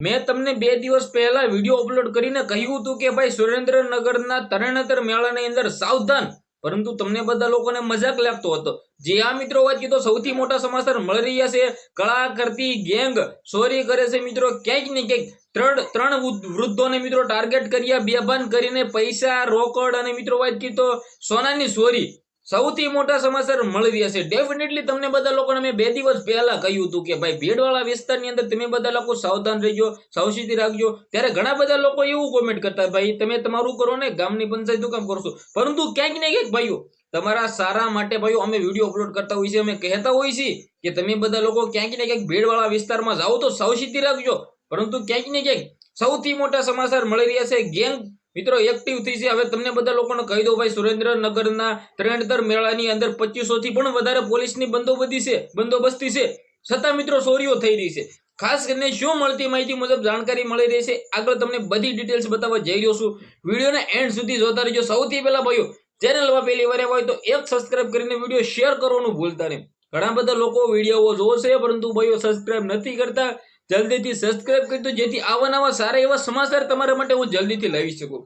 મેં તમને બે દિવસ પહેલા વીડિયો અપલોડ કરીને કહ્યું હતું કે ભાઈ સુરેન્દ્રનગરના તરણેતર મેળાની અંદર સાવધાન, પરંતુ તમને બધા લોકોને મજાક લાગતો હતો. જે આ મિત્રો, વાત કીધો, સૌથી મોટા સમાચાર મળી રહ્યા છે. કળા કરતી ગેંગ ચોરી કરે છે મિત્રો, ક્યાંક ને ક્યાંક ત્રણ ત્રણ વૃદ્ધોને મિત્રો ટાર્ગેટ કર્યા, બેભાન કરીને પૈસા રોકડ અને મિત્રો વાત કીધો, સોનાની ચોરી સૌથી મોટા સમાચાર મળી રહ્યા છે. ડેફિનેટલી તમને બધા લોકોને મેં બે દિવસ પહેલા કહ્યું હતું કે ભાઈ ભીડવાળા વિસ્તારની અંદર તમે બધા લોકો સાવધાન રહેજો, સાવચેતી રાખજો. ત્યારે ઘણા બધા લોકો એવું કોમેન્ટ કરતા, ભાઈ, તમે તમારું કરો ને, ગામની પંચાયત કામ કરશો. પરંતુ ક્યાંક ને ક્યાંક ભાઈઓ, તમારા સારા માટે ભાઈઓ અમે વીડિયો અપલોડ કરતા હોઈએ છીએ, અમે કહેતા હોઈએ છીએ કે તમે બધા લોકો ક્યાંક ને ક્યાંક ભીડવાળા વિસ્તારમાં જાઓ તો સાવચેતી રાખજો. પરંતુ ક્યાંક ને ક્યાંક સૌથી મોટા સમાચાર મળી રહ્યા છે. ગેંગ મિત્રો એક્ટિવ થઈ છે. હવે તમને બધા લોકોને કહી દો ભાઈ, સુરેન્દ્રનગરના ત્રણેતર મેળાની અંદર પચીસો થી પણ વધારે પોલીસની બંદોબસ્તી છે બંદોબસ્તી છે. છતાં મિત્રો, ચોરીઓ થઈ રહી છે. ખાસ કરીને શું મળતી માહિતી મુજબ જાણકારી મળી રહી છે, આગળ તમને બધી ડિટેલ્સ બતાવવા જઈ રહ્યો છું. વિડીયોને એન્ડ સુધી જોતા રહેજો. સૌથી પહેલાં ભાઈઓ, ચેનલમાં પહેલી વાર હોય તો એક સબસ્ક્રાઇબ કરીને વીડિયો શેર કરવાનું ભૂલતા નહીં. ઘણા બધા લોકો વીડિયો જોશે, પરંતુ ભાઈઓ સબસ્ક્રાઇબ નથી કરતા. જલ્દીથી સબસ્ક્રાઇબ કરી દો, જેથી આવા નવા સારા એવા સમાચાર તમારા માટે હું જલ્દીથી લાવી શકું.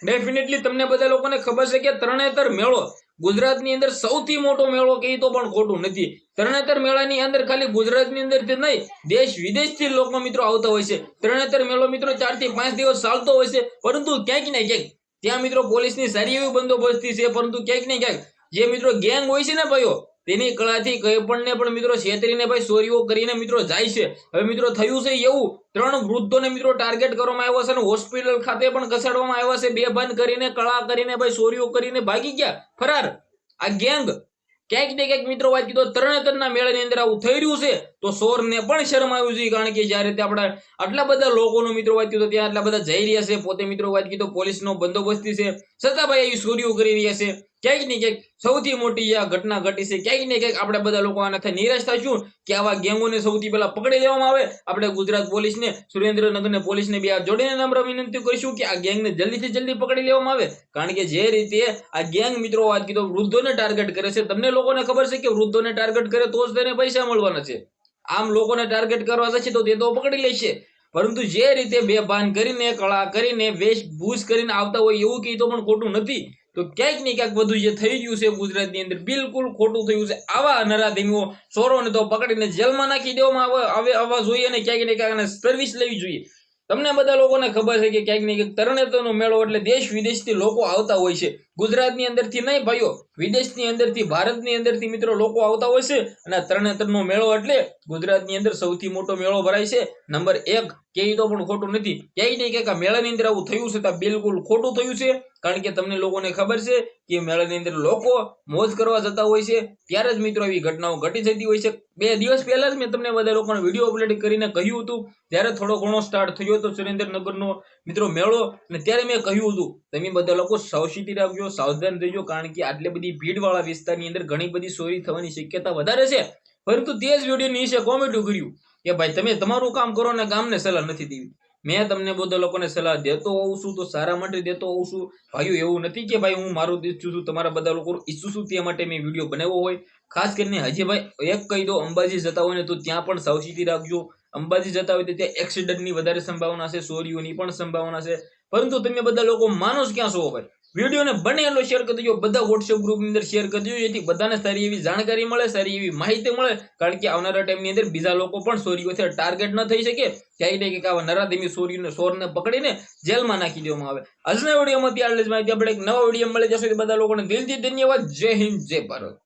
ડેફિનેટલી તમને બધા લોકોને ખબર છે કે તરણેતર મેળો ગુજરાતની અંદર સૌથી મોટો મેળો કહી તો પણ ખોટું નથી. તરણેતર મેળાની અંદર ખાલી ગુજરાતની અંદર નહીં, દેશ વિદેશથી લોકો મિત્રો આવતા હોય છે. તરણેતર મેળો મિત્રો ચારથી પાંચ દિવસ ચાલતો હોય છે, પરંતુ ક્યાંક ને ક્યાંક ત્યાં મિત્રો પોલીસની સારી એવી બંદોબસ્તી છે, પરંતુ ક્યાંક ને ક્યાંક જે મિત્રો ગેંગ હોય છે ને ભાઈઓ તેની કળાથી કઈ પણ ને પણ મિત્રો છેતરીને ભાઈ ચોરીઓ કરીને મિત્રો જાય છે. હવે મિત્રો થયું છે એવું. ત્રણ વૃદ્ધોને મિત્રો ટાર્ગેટ કરવામાં આવ્યો છે અને હોસ્પિટલ ખાતે પણ ખસેડવામાં આવ્યા છે. બે બંધ કરીને, કળા કરીને ભાઈ ચોરીઓ કરીને ભાગી ગયા. ફરાર. આ ગેંગ ક્યાંક ને ક્યાંક મિત્રો વાત કીધો, તરણેતરના મેળાની અંદર આવું થઈ રહ્યું છે. તો સોરને પણ શરમ આવ્યું છે, કારણ કે જ્યારે તે આપણા આટલા બધા લોકોનો મિત્રો વાત કીધો, ત્યાં આટલા બધા જઈ રહ્યા છે. પોતે મિત્રો વાત કીધો, પોલીસનો બંદોબસ્તી છે. છતાં ભાઈ એ ચોરીઓ કરી રહ્યા છે. ક્યાંક ને ક્યાંક સૌથી મોટી આ ઘટના ઘટી છે ક્યાંક ને ક્યાંક આપણે બધા લોકો આનાથી નિરાશ થશું કે આવા ગેંગોને સૌથી પહેલા પકડી લેવામાં આવે? આપણે ગુજરાત પોલીસને, સુરેન્દ્રનગરને પોલીસને બી જોડીને નમ્ર વિનંતી કરીશું કે આ ગેંગને જલ્દીથી જલ્દી પકડી લેવામાં આવે. કારણ કે જે રીતે આ ગેંગ મિત્રો વાત કીધો, વૃદ્ધોને ટાર્ગેટ કરે છે. તમને લોકોને ખબર છે કે વૃદ્ધોને ટાર્ગેટ કરે તો જ તેને પૈસા મળવાના છે. આમ લોકોને ટાર્ગેટ કરવા જશે તો તે તો પકડી લેશે. પરંતુ જે રીતે બેભાન કરીને, કળા કરીને, વેશભૂષ કરીને આવતા હોય એવું તો પણ ખોટું નથી. તો ક્યાંક ને ક્યાંક બધું જે થઈ ગયું છે ગુજરાતની અંદર બિલકુલ ખોટું થયું છે. આવા નરાધીમીઓ ચોરોને તો પકડીને જેલમાં નાખી દેવામાં આવે આવે, આવવા જોઈએ અને ક્યાંક ને ક્યાંક સર્વિસ લેવી જોઈએ. તમને બધા લોકોને ખબર છે કે ક્યાંક ને ક્યાંક તરણેતરનો મેળો એટલે દેશ વિદેશથી લોકો આવતા હોય છે. ગુજરાતની અંદરથી નહીં ભાઈઓ, વિદેશની અંદરથી, ભારતની અંદરથી મિત્રો લોકો આવતા હોય છે અને તરણેતરનો મેળો એટલે ગુજરાતની અંદર સૌથી મોટો મેળો ભરાય છે. નંબર એક કે તો પણ ખોટું નથી. ક્યાંય નહીં ક્યાંક મેળાની અંદર આવું થયું છે તો બિલકુલ ખોટું થયું છે. કારણ કે તમને લોકોને ખબર છે કે મેળાની અંદર લોકો મોજ કરવા જતા હોય છે. ત્યારે જ મિત્રો એવી ઘટનાઓ ઘટી જતી હોય છે. બે દિવસ પહેલા જ મેં તમને બધા લોકોને વીડિયો અપલોડ કરીને કહ્યું હતું. ત્યારે થોડો ઘણો સ્ટાર્ટ થયો હતો સુરેન્દ્રનગરનો મિત્રો મેળો. અને ત્યારે મેં કહ્યું હતું, તમે બધા લોકો સાવચેતી રાખજો, સાવધાન રહેજો, કારણ કે આટલી બધી ભીડવાળા વિસ્તારની અંદર ઘણી બધી ચોરી થવાની શક્યતા વધારે છે. પરંતુ તે જ વીડિયો નીચે કોમેન્ટ કર્યું કે, ભાઈ, તમે તમારું કામ કરો ને ગામને સલાહ નથી દેવી. મેં તમને બધા લોકોને સલાહ દેતો હોઉં છું, તો સારા માટે દેતો હોઉં છું. ભાઈઓ, એવું નથી કે ભાઈ હું મારું ઈચ્છું છું તમારા બધા લોકો ઈચ્છું છું તે માટે મેં વીડિયો બનાવ્યો હોય. ખાસ કરીને હજી ભાઈ એક કહી દો, અંબાજી જતા હોય ને તો ત્યાં પણ સાવચેતી રાખજો. અંબાજી જતા હોય તો ત્યાં એક્સિડન્ટની વધારે સંભાવના છે, ચોરીઓની પણ સંભાવના છે. પરંતુ તમે બધા લોકો માનો જ ક્યાં છો ભાઈ? વિડીયોને બને એટલો શેર કરી દેજો. બધા વોટ્સએપ ગ્રુપની અંદર શેર કરી દેજો, જેથી બધાને સારી એવી જાણકારી મળે, સારી એવી માહિતી મળે. કારણ કે આવનારા ટાઈમની અંદર બીજા લોકો પણ સોરીઓથી ટાર્ગેટ ન થઈ શકે. ક્યાંય ને ક્યાંક આવા નરાધીમી ચોરીને સોરને પકડીને જેલમાં નાખી દેવામાં આવે. આજના વિડીયોમાં ત્યાં જ માહિતી આપણે એક નવા વીડિયો મળી જશે. બધા લોકોને દિલથી ધન્યવાદ. જય હિન્દ, જય ભારત.